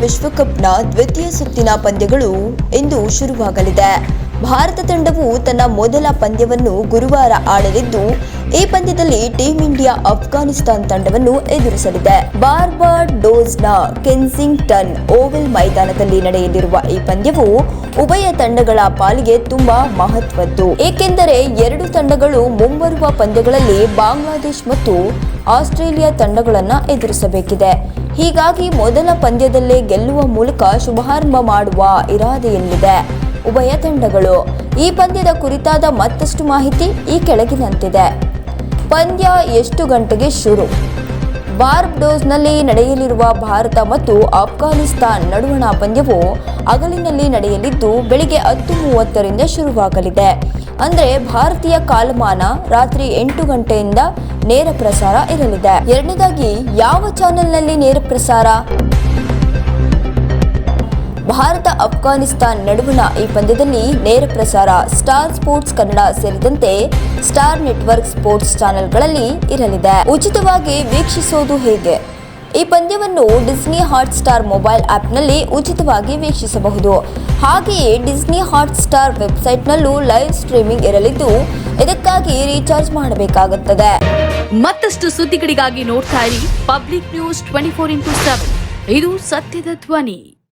ವಿಶ್ವಕಪ್ನ ದ್ವಿತೀಯ ಸುತ್ತಿನ ಪಂದ್ಯಗಳು ಇಂದು ಶುರುವಾಗಲಿದೆ. ಭಾರತ ತಂಡವು ತನ್ನ ಮೊದಲ ಪಂದ್ಯವನ್ನು ಗುರುವಾರ ಆಡಲಿದ್ದು, ಈ ಪಂದ್ಯದಲ್ಲಿ ಟೀಂ ಇಂಡಿಯಾ ಅಫ್ಘಾನಿಸ್ತಾನ್ ತಂಡವನ್ನು ಎದುರಿಸಲಿದೆ. ಬಾರ್ಬಾಡೋಸ್ನ ಕೆನ್ಸಿಂಗ್ಟನ್ ಓವೆಲ್ ಮೈದಾನದಲ್ಲಿ ನಡೆಯಲಿರುವ ಈ ಪಂದ್ಯವು ಉಭಯ ತಂಡಗಳ ಪಾಲಿಗೆ ತುಂಬಾ ಮಹತ್ವದ್ದು. ಏಕೆಂದರೆ ಎರಡು ತಂಡಗಳು ಮುಂಬರುವ ಪಂದ್ಯಗಳಲ್ಲಿ ಬಾಂಗ್ಲಾದೇಶ್ ಮತ್ತು ಆಸ್ಟ್ರೇಲಿಯಾ ತಂಡಗಳನ್ನು ಎದುರಿಸಬೇಕಿದೆ. ಹೀಗಾಗಿ ಮೊದಲ ಪಂದ್ಯದಲ್ಲೇ ಗೆಲ್ಲುವ ಮೂಲಕ ಶುಭಾರಂಭ ಮಾಡುವ ಇರಾದೆಯಲ್ಲಿದೆ ಉಭಯ ತಂಡಗಳು. ಈ ಪಂದ್ಯದ ಕುರಿತಾದ ಮತ್ತಷ್ಟು ಮಾಹಿತಿ ಈ ಕೆಳಗಿನಂತಿದೆ. ಪಂದ್ಯ ಎಷ್ಟು ಗಂಟೆಗೆ ಶುರು? ಬಾರ್ಬ್ಡೋಸ್ನಲ್ಲಿ ನಡೆಯಲಿರುವ ಭಾರತ ಮತ್ತು ಆಫ್ಘಾನಿಸ್ತಾನ್ ನಡುವಣ ಪಂದ್ಯವು ಹಗಲಿನಲ್ಲಿ ನಡೆಯಲಿದ್ದು, ಬೆಳಿಗ್ಗೆ ಹತ್ತು ಮೂವತ್ತರಿಂದ ಶುರುವಾಗಲಿದೆ. ಅಂದರೆ ಭಾರತೀಯ ಕಾಲಮಾನ ರಾತ್ರಿ ಎಂಟು ಗಂಟೆಯಿಂದ ನೇರ ಪ್ರಸಾರ ಇರಲಿದೆ. ಎರಡನೇದಾಗಿ, ಯಾವ ಚಾನೆಲ್ನಲ್ಲಿ ನೇರ ಪ್ರಸಾರ? ಭಾರತ, ಅಫ್ಘಾನಿಸ್ತಾನ್ ನಡುವಿನ ಈ ಪಂದ್ಯದಲ್ಲಿ ನೇರ ಪ್ರಸಾರ ಸ್ಟಾರ್ ಸ್ಪೋರ್ಟ್ಸ್ ಕನ್ನಡ ಸೇರಿದಂತೆ ಸ್ಟಾರ್ ನೆಟ್ವರ್ಕ್ ಸ್ಪೋರ್ಟ್ಸ್ ಚಾನೆಲ್ಗಳಲ್ಲಿ ಇರಲಿದೆ. ಉಚಿತವಾಗಿ ವೀಕ್ಷಿಸೋದು ಹೇಗೆ? ಈ ಪಂದ್ಯವನ್ನು ಡಿಸ್ನಿ ಹಾಟ್ ಸ್ಟಾರ್ ಮೊಬೈಲ್ ಆಪ್ನಲ್ಲಿ ಉಚಿತವಾಗಿ ವೀಕ್ಷಿಸಬಹುದು. ಹಾಗೆಯೇ ಡಿಸ್ನಿ ಹಾಟ್ ಸ್ಟಾರ್ ವೆಬ್ಸೈಟ್ನಲ್ಲೂ ಲೈವ್ ಸ್ಟ್ರೀಮಿಂಗ್ ಇರಲಿದ್ದು, ಇದಕ್ಕಾಗಿ ರೀಚಾರ್ಜ್ ಮಾಡಬೇಕಾಗುತ್ತದೆ. ಮತ್ತಷ್ಟು ಸುದ್ದಿಗಳಿಗಾಗಿ ನೋಡ್ತಾ ಇರಿ public news twenty four into seven. ಇದು ಸತ್ಯದ ಧ್ವನಿ.